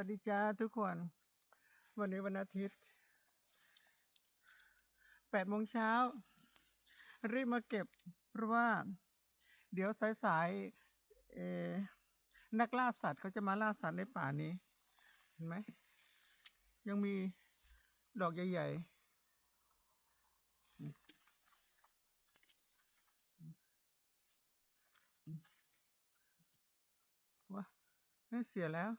วัสดีจ้าทุกคน วันนี้วันอาทิตย์แปดโมงเช้า รีบมาเก็บ เพราะว่า เดี๋ยวสายๆนักล่าสัตว์เขาจะมาล่าสัตว์ในป่านี้ เห็นไหม ยังมีดอกใหญ่ๆว้าไม่เสียแล้ว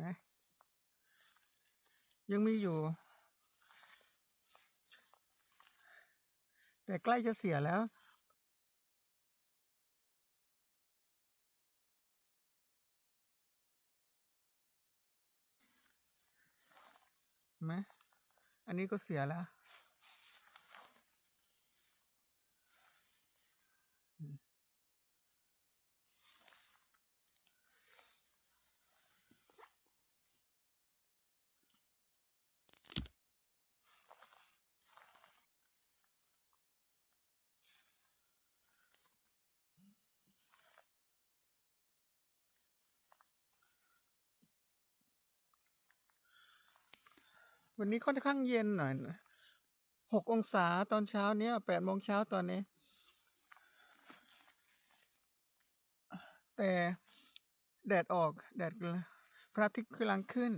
นะยังมีอยู่ แต่ใกล้จะเสียแล้วไหมอันนี้ก็เสียแล้ว วันนี้ค่อนข้างเย็นหน่อยนะหกองศาตอนเช้าเนี้ยแปดโมงเช้าตอนนี้ แต่แดดออกแดดพระอาทิตย์กำลังขึ้น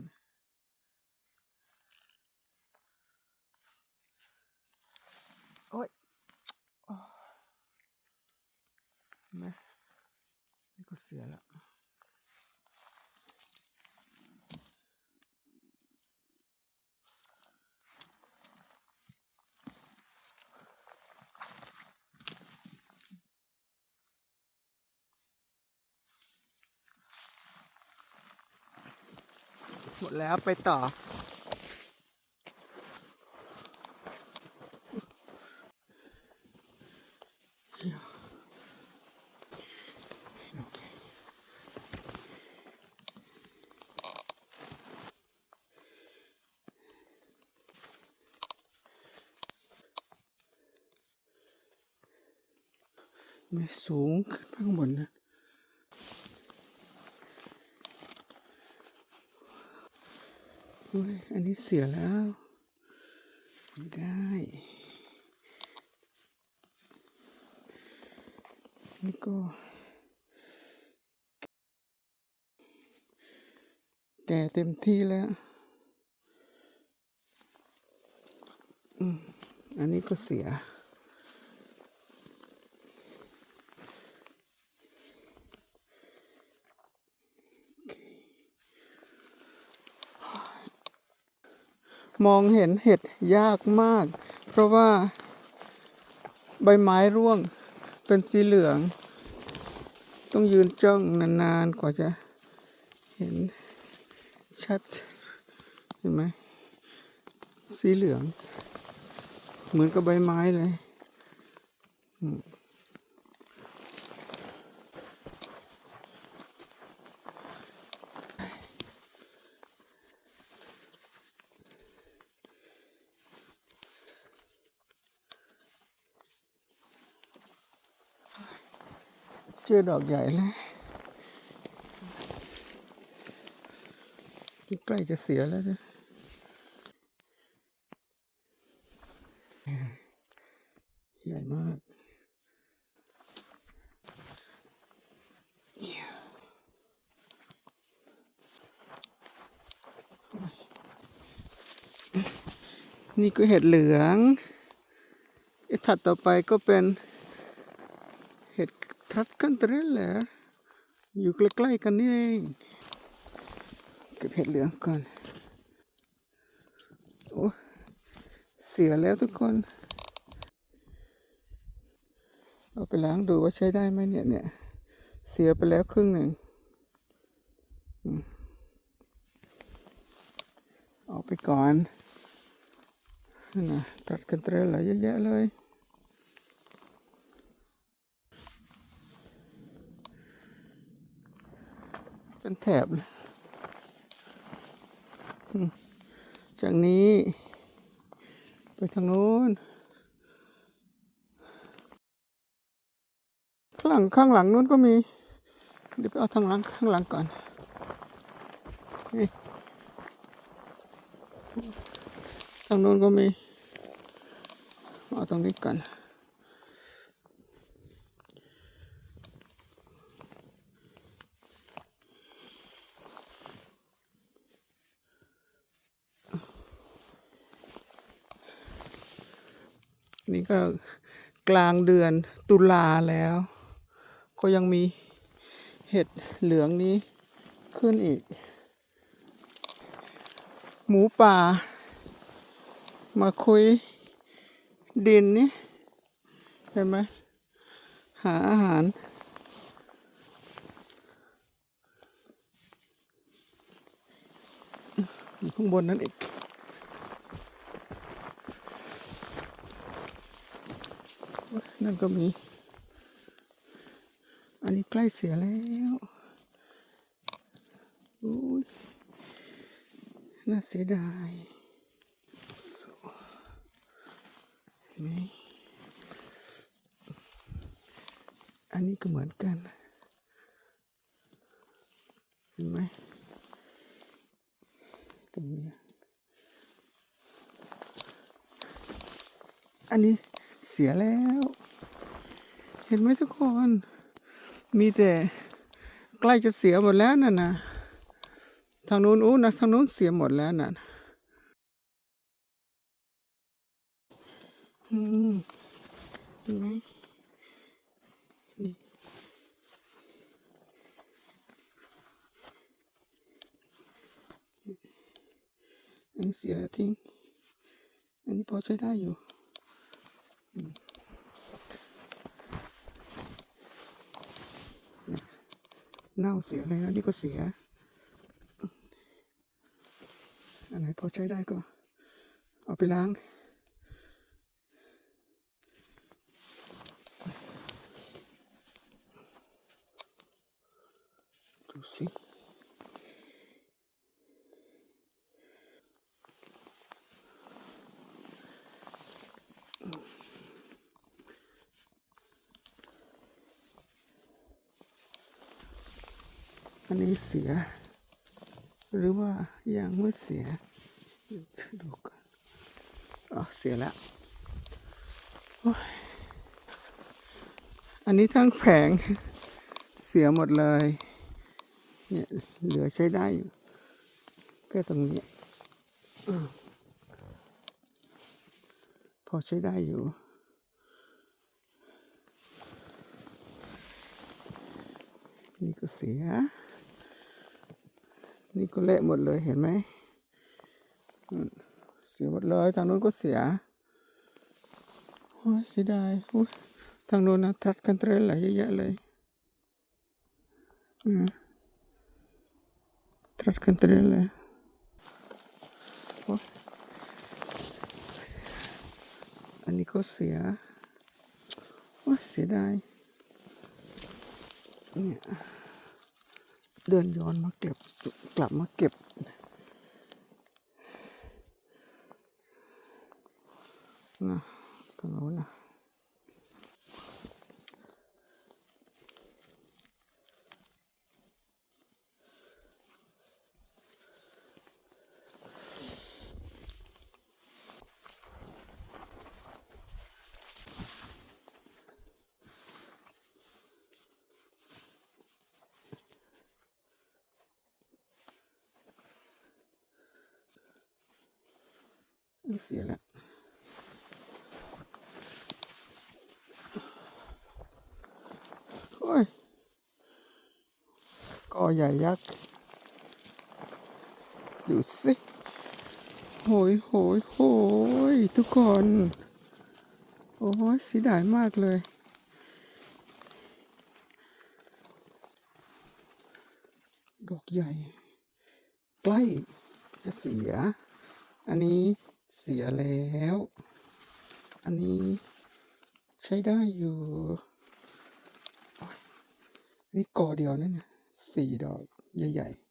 โอ้ยนไมนี่ก็เสียแล้ว ดแล้วไปต่อไม่สูงขึ้นไปข้างบนนะ เฮ้ย อันนี้ เสียแล้วไม่ได้นี่ก็แก่เต็มที่แล้วอืมอันนี้ก็เสีย มองเห็นเห็ดยากมาก เพราะว่า ใบไม้ร่วงเป็นสีเหลือง ต้องยืนจ้องนานๆ กว่าจะเห็นชัด เห็นไหมสีเหลือง เหมือนกับใบไม้เลย เจอดอกใหญ่แล้วใกล้จะเสียแล้วนะใหญ่มาก นี่ก็เห็ดเหลืองไอ้ถัดต่อไปก็เป็น ทัดกันเตรลแหละอยู่ใกล้ๆกันนี่เองเก็บเห็ดเหลืองก่อนโอ้เสียแล้วทุกคน เอาไปล้างดูว่าใช้ได้ไหมเนี่ยเนี่ยเสียไปแล้วครึ่งหนึ่งเอาไปก่อนนั่นนะตัดกันเตรลหลายเยอะแยะเลย เป็นแถบเลยอืมจากนี้ ไปทางโน้น ข้างหลังข้างหลังนู้นก็มี เดี๋ยวไปเอาทางหลังข้างหลังก่อนนี่ทางโน้นก็มี เอาตรงนี้ก่อน นี่ก็กลางเดือนตุลาแล้ว ก็ยังมีเห็ดเหลืองนี้ขึ้นอีก หมูป่า มาคุยดินนี่เห็นไหมหาอาหาร ข้างบนนั่นอีก นั่นก็มี อันนี้ใกล้เสียแล้วอุ้ยน่าเสียดายนี่อันนี้ก็เหมือนกัน เห็นไหมตรงนี้อันนี้เสียแล้ว เห็นไหมทุกคน มีแต่ใกล้จะเสียหมดแล้วน่ะนะทางนู้นอู้นะทางนู้นเสียหมดแล้วน่ะอืมเห็นไหมนี่อันนี้เสียแล้วทิ้งอันนี้พอใช้ได้อยู่ เน่าเสียแล้วนี่ก็เสีย อันไหนพอใช้ได้ก็ เอาไปล้าง ดูสิ อันนี้เสีย หรือว่ายังไม่เสีย ดูก่อนอ๋อเสียแล้วอันนี้ทั้งแผงเสียหมดเลย เนี่ยเหลือใช้ได้อยู่แค่ตรงนี้พอใช้ได้อยู่ นี่ก็เสีย นี่ก็เละหมดเลยเห็นไหมเสียหมดเลยทางนู้นก็เสียโอ้ยเสียดายทางนู้นนะทัดกันเทรลหลายเยอะเลยทัดกันเทรลเลยอ๊ยอันนี้ก็เสียโอ้ยเสียดายเนี่ย เดินย้อนมาเก็บกลับมาเก็บ นะตรงนู้นนะ เสียแล้วโอ้ยกอใหญ่ยักษ์ดูสิโหยโหยโหยทุกคน โอ้ยสีดายมากเลยดอกใหญ่ ใกล้จะเสีย อันนี้ เสียแล้ว อันนี้ใช้ได้อยู่อันนี้กอเดียวนั่นนะสี่ดอกใหญ่ๆ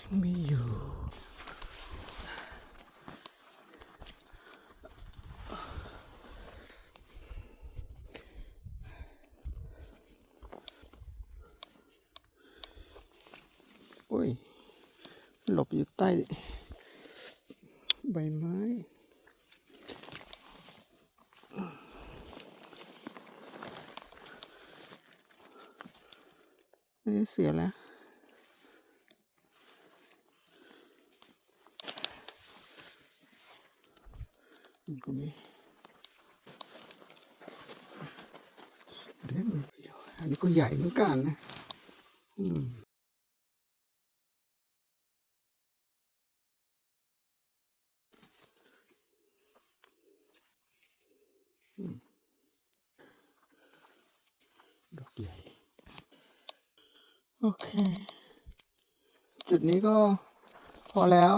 ยังมีอยู่ หลบอยู่ใต้ ใบไม้อันนี้เสียแล้วมันก็มีเล่นอันนี้ก็ใหญ่เหมือนกันนะ อืมอืมดอกใหญ่ โอเค จุดนี้ก็พอแล้ว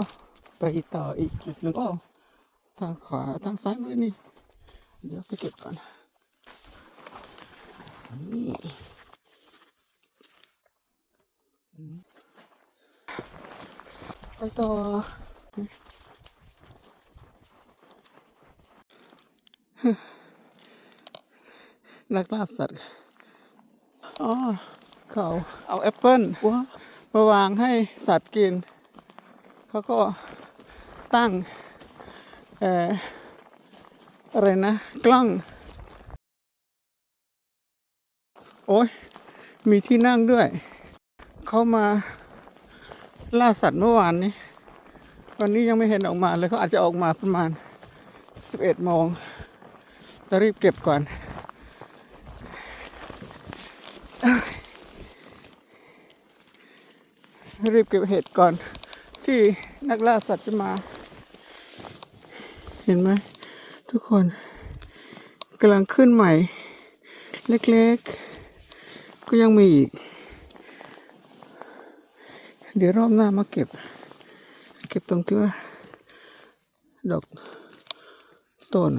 ไปต่ออีกจุดหนึ่งก็ทางขวาทางซ้ายมือนี่ เดี๋ยวไปเก็บก่อน นี่อืมไปต่อนักล่าสัตว์อ๋อ เขาเอาแอปเปิ้ลมาวางให้สัตว์กิน เขาก็ตั้งเอ่ออะไรนะ กล้อง โอ้ยมีที่นั่งด้วย เขามาล่าสัตว์เมื่อวานนี้ วันนี้ยังไม่เห็นออกมาเลยเขาอาจจะออกมาประมาณ 11โมงจะรีบเก็บก่อน รีบเก็บเห็ดก่อน ที่นักล่าสัตว์จะมา เห็นไหมทุกคนกำลังขึ้นใหม่ เล็กๆ ก็ยังมีอีก เดี๋ยวรอบหน้ามาเก็บ เก็บตรงที่ว่าดอกต้น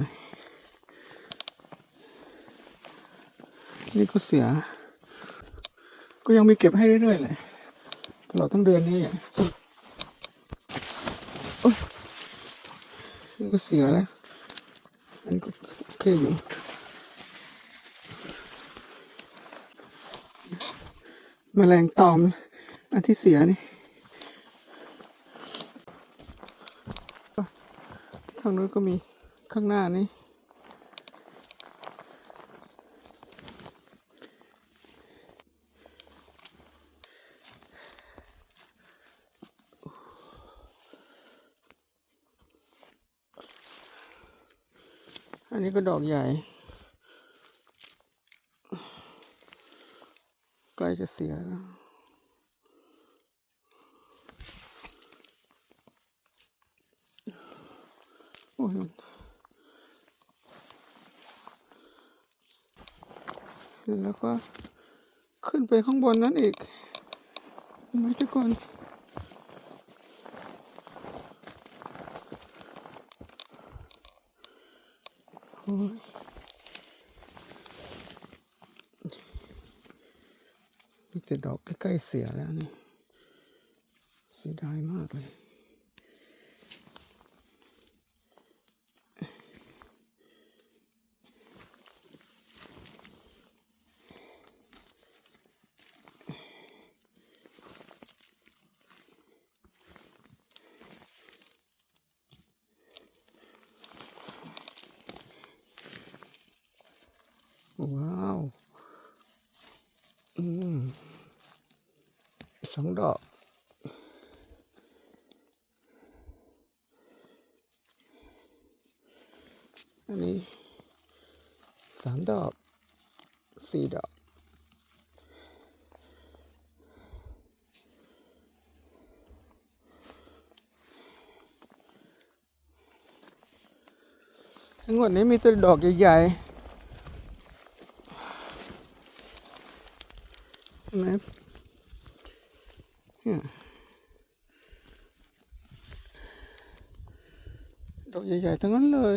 นี่ก็เสีย ก็ยังมีเก็บให้เรื่อยๆเลย ตลอดทั้งเดือนนี้อะโอ๊ยนี่ก็เสียแล้วอันนี้ก็โอเคอยู่แมลงตอม อันที่เสียนี่ทางนู้นก็มีข้างหน้านี้ อันนี้ก็ดอกใหญ่ ใกล้จะเสียแล้วโอ้ยแล้วก็ขึ้นไปข้างบนนั้นอีกไหมทุกคน โอ้ยมีแต่ ดอกใกล้ๆเสียแล้วนี่เสียดายมากเลยว้าว อืม สองดอกอันนี้สามดอกสี่ดอกทั้งหมดนี้มีแต่ดอกใหญ่ๆ เห็นไหมเนี่ยดอกใหญ่ๆทั้งนั้นเลย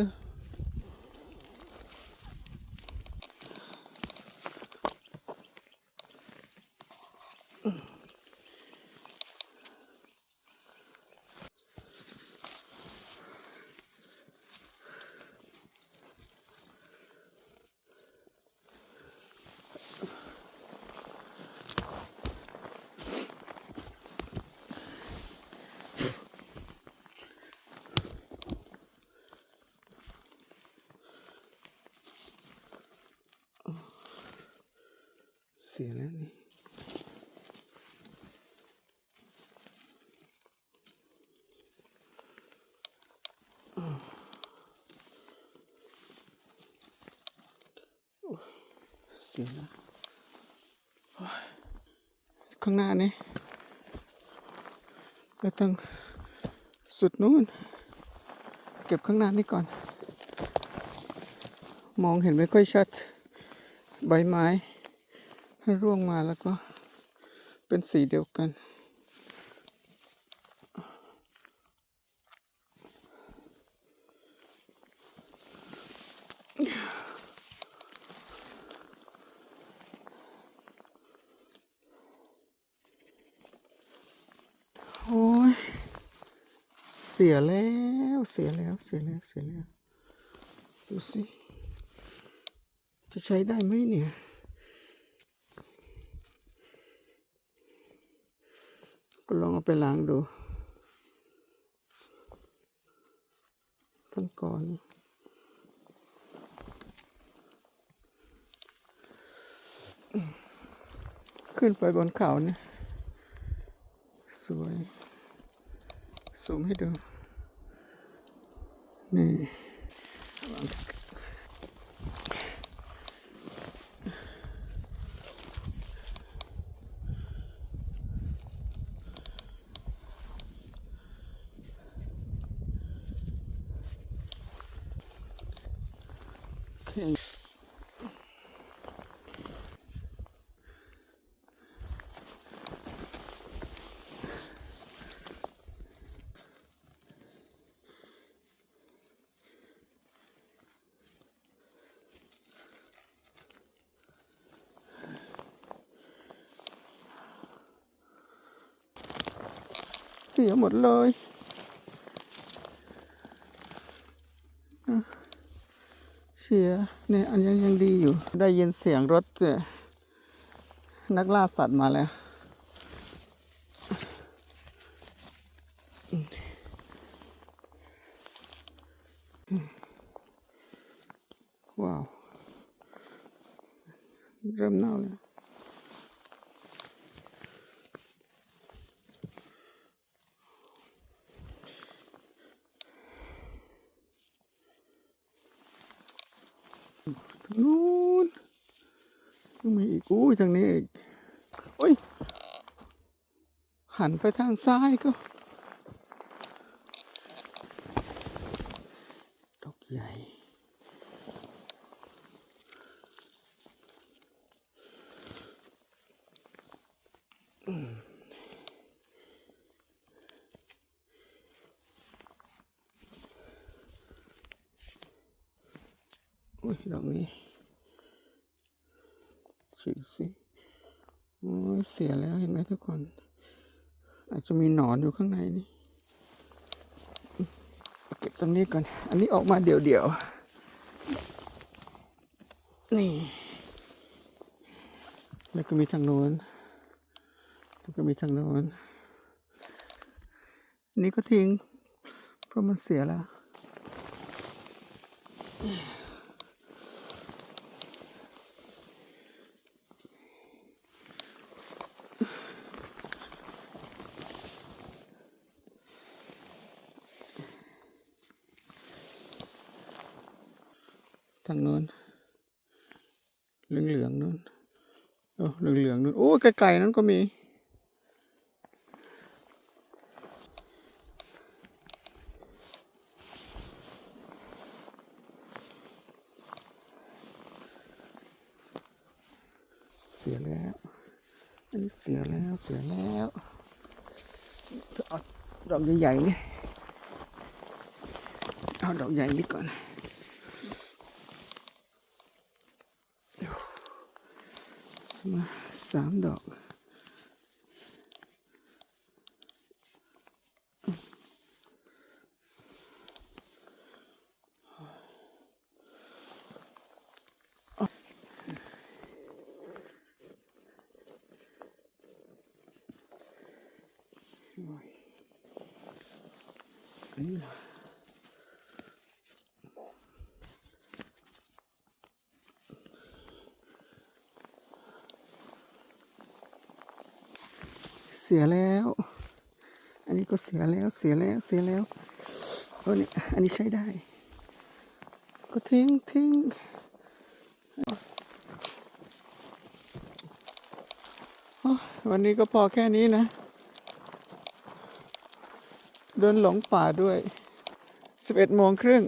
อ เสียแล้วนี่ เสียแล้วโอ้ยข้างหน้านี่แล้วตั้งสุดนู้น เก็บข้างหน้านี่ก่อน มองเห็นไม่ค่อยชัด ใบไม้ร่วงมาแล้วก็เป็นสีเดียวกัน โอ้ย เสียแล้วเสียแล้วเสียแล้วเสียแล้วดูสิจะใช้ได้ไหมเนี่ยก็ลองเอาไปล้างดูทั้งก่อนขึ้นไปบนเขาเนี่ยสวยซูมให้ดู นี่ โอเค เสียหมดเลยเสียเนี่ยอันยังยังดีอยู่ ได้ยินเสียงรถเอ่อนักล่าสัตว์มาแล้ว เริ่มเน่าแล้ว ทาง นู้นยังมีอีกอุ้ยทางนี้อีกโอ้ยหันไปทางซ้ายก็ ดอกใหญ่ อุ้ยดอกนี้ สิสิโอ้ยเสียแล้วเห็นไหมทุกคน อาจจะมีหนอนอยู่ข้างในนี่เก็บตรงนี้ก่อน อันนี้ออกมาเดี่ยวๆนี่ แล้วก็มีทางโน้นแล้วก็มีทางโน้นอันนี้ก็ทิ้ง เพราะมันเสียแล้ว ทางโน้นเหลืองเหลืองๆนู้นโอ้เหลืองเหลืองๆนู้นโอ้ไกลๆนั้นก็มี เสียแล้วอันนี้เสียแล้วเสียแล้วเอาดอกใหญ่ๆนี่เอาดอกใหญ่นี่ก่อน มาสามดอก哎呀！ สียแล้ว อันนี้ก็เสียแล้ว เสียแล้ว เสียแล้วอ้นี่อันนี้ใช้ได้ ก็ทิ้งทิ้งวันนี้ก็พอแค่นี้นะ เดินหลงป่าด้วย 11โมงครึ่ง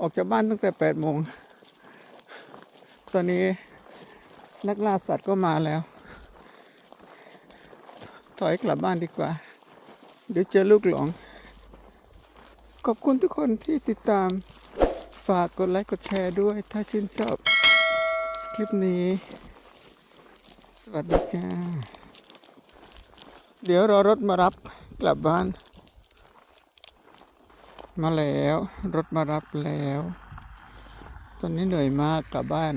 ออกจากบ้านตั้งแต่8โมง ตอนนี้นักล่าสัตว์ก็มาแล้ว อยกลับบ้านดีกว่า เดี๋ยวเจอลูกหลง ขอบคุณทุกคนที่ติดตาม ฝากกดไลค์กดแชร์ด้วย ถ้าชื่นชอบคลิปนี้ สวัสดีจ้า เดี๋ยวรอรถมารับกลับบ้าน มาแล้ว รถมารับแล้ว ตอนนี้เหนื่อยมากกลับบ้าน